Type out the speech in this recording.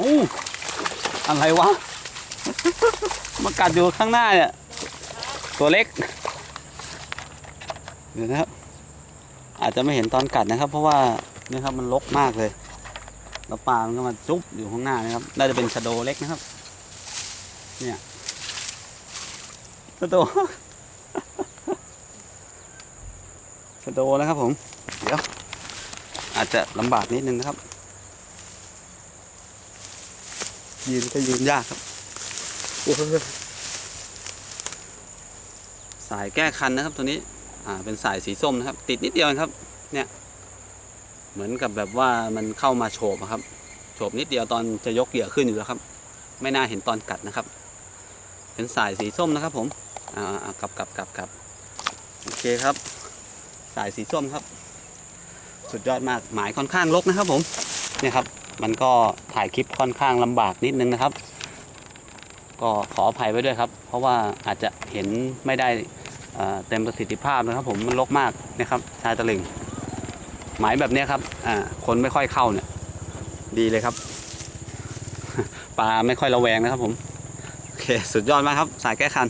อู้อะไรวะ มากัดอยู่ข้างหน้าเนี่ย ตัวเล็ก เดี๋ยวนะครับ อาจจะไม่เห็นตอนกัดนะครับ เพราะว่านี่ครับมันลกมากเลย แล้วปลามันก็มาจุ๊บอยู่ข้างหน้านะครับ น่าจะเป็นชะโดเล็กนะครับ เนี่ยชะโดชะโดนะครับผม เดี๋ยว อาจจะลำบากนิดนึงนะครับ ยืนก็ยืนยากครับสายแก้คันนะครับตัวนี้ อ่า เป็นสายสีส้มนะครับ ติดนิดเดียวครับ เนี่ย เหมือนกับแบบว่ามันเข้ามาโฉบครับ โฉบนิดเดียวตอนจะยกเหยื่อขึ้นอยู่แล้วครับ ไม่น่าเห็นตอนกัดนะครับ เป็นสายสีส้มนะครับ ผม อ่ากลับกลับกลับกลับโอเคครับ สายสีส้มครับ สุดยอดมาก หมายค่อนข้างลกนะครับ ผม เนี่ยครับ มันก็ถ่ายคลิปค่อนข้างลำบากนิดนึงนะครับ ก็ขออภัยไว้ด้วยครับ เพราะว่าอาจจะเห็นไม่ได้เต็มประสิทธิภาพนะครับ ผมมันลกมากนะครับ ชายตะลิงหมายแบบนี้ครับคนไม่ค่อยเข้าเนี่ย ดีเลยครับปลาไม่ค่อยระแวงนะครับผม โอเค สุดยอดมากครับ สายแก้คัน